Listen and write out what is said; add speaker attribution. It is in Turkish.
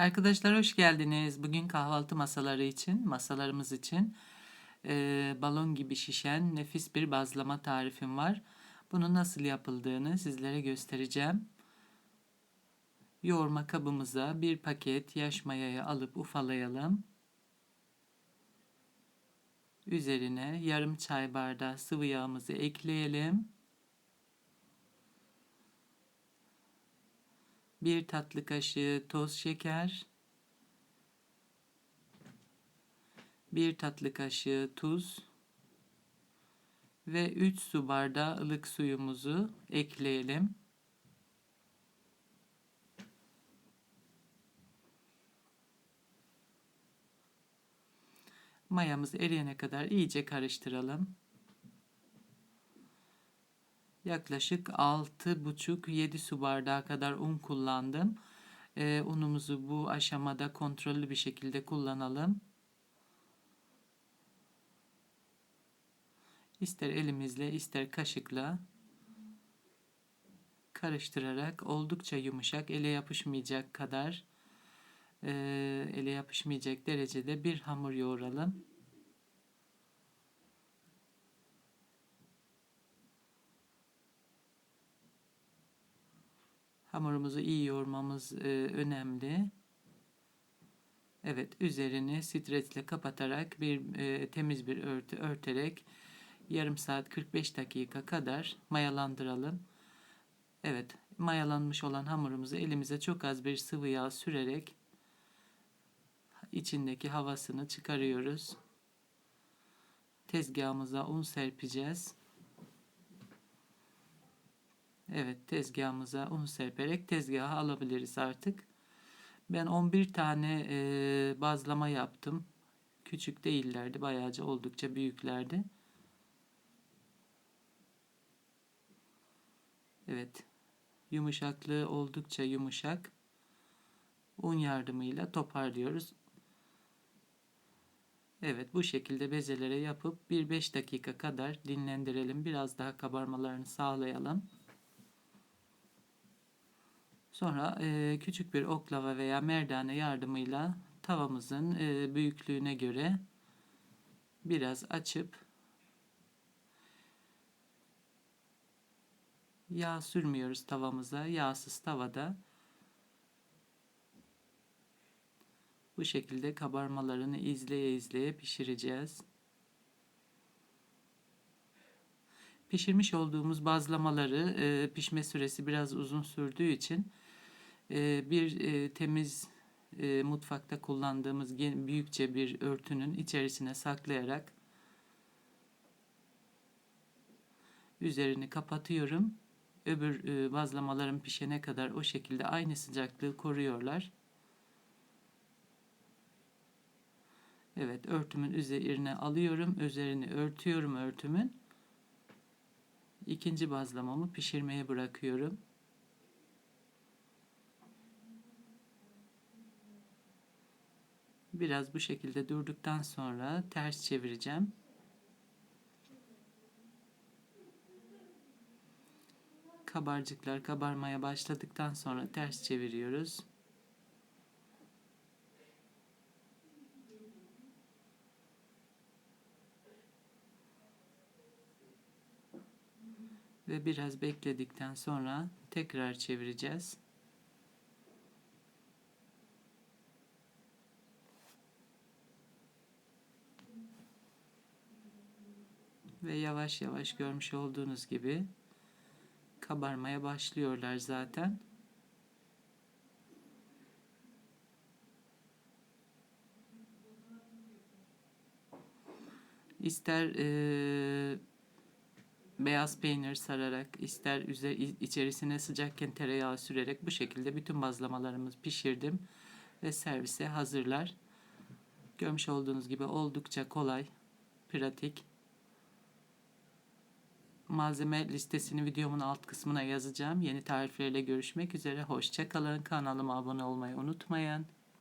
Speaker 1: Arkadaşlar hoş geldiniz. Bugün kahvaltı masaları için, masalarımız için e, balon gibi şişen nefis bir bazlama tarifim var. Bunun nasıl yapıldığını sizlere göstereceğim. Yoğurma kabımıza bir paket yaş mayayı alıp ufalayalım. Üzerine yarım çay bardağı sıvı yağımızı ekleyelim. Bir tatlı kaşığı toz şeker, bir tatlı kaşığı tuz ve 3 su bardağı ılık suyumuzu ekleyelim. Mayamız eriyene kadar iyice karıştıralım. Yaklaşık 6,5-7 su bardağı kadar un kullandım. Ee, unumuzu bu aşamada kontrollü bir şekilde kullanalım. İster elimizle ister kaşıkla karıştırarak oldukça yumuşak, ele yapışmayacak kadar e, ele yapışmayacak derecede bir hamur yoğuralım. Hamurumuzu iyi yoğurmamız e, önemli. Evet, üzerini stresle kapatarak bir e, temiz bir örtü örterek yarım saat 45 dakika kadar mayalandıralım. Evet, mayalanmış olan hamurumuzu elimize çok az bir sıvı yağ sürerek içindeki havasını çıkarıyoruz. Tezgahımıza un serpeceğiz. Evet tezgahımıza un serperek tezgaha alabiliriz artık. Ben 11 tane e, bazlama yaptım. Küçük değillerdi. Bayağıca oldukça büyüklerdi. Evet. Yumuşaklığı oldukça yumuşak. Un yardımıyla toparlıyoruz. Evet bu şekilde bezelere yapıp 1-5 dakika kadar dinlendirelim. Biraz daha kabarmalarını sağlayalım. Sonra e, küçük bir oklava veya merdane yardımıyla tavamızın e, büyüklüğüne göre biraz açıp yağ sürmüyoruz tavamıza. Yağsız tavada bu şekilde kabarmalarını izleye izleye pişireceğiz. Pişirmiş olduğumuz bazlamaları e, pişme süresi biraz uzun sürdüğü için e, bir e, temiz e, mutfakta kullandığımız büyükçe bir örtünün içerisine saklayarak üzerini kapatıyorum. Öbür e, bazlamaların pişene kadar o şekilde aynı sıcaklığı koruyorlar. Evet örtümün üzerine alıyorum. Üzerini örtüyorum örtümün. İkinci bazlamamı pişirmeye bırakıyorum. Biraz bu şekilde durduktan sonra ters çevireceğim. Kabarcıklar kabarmaya başladıktan sonra ters çeviriyoruz. Ve biraz bekledikten sonra tekrar çevireceğiz. Ve yavaş yavaş görmüş olduğunuz gibi kabarmaya başlıyorlar zaten. İster e, beyaz peynir sararak, ister üzer, içerisine sıcakken tereyağı sürerek bu şekilde bütün bazlamalarımızı pişirdim ve servise hazırlar. Görmüş olduğunuz gibi oldukça kolay, pratik malzeme listesini videomun alt kısmına yazacağım. Yeni tariflerle görüşmek üzere. Hoşçakalın. Kanalıma abone olmayı unutmayın.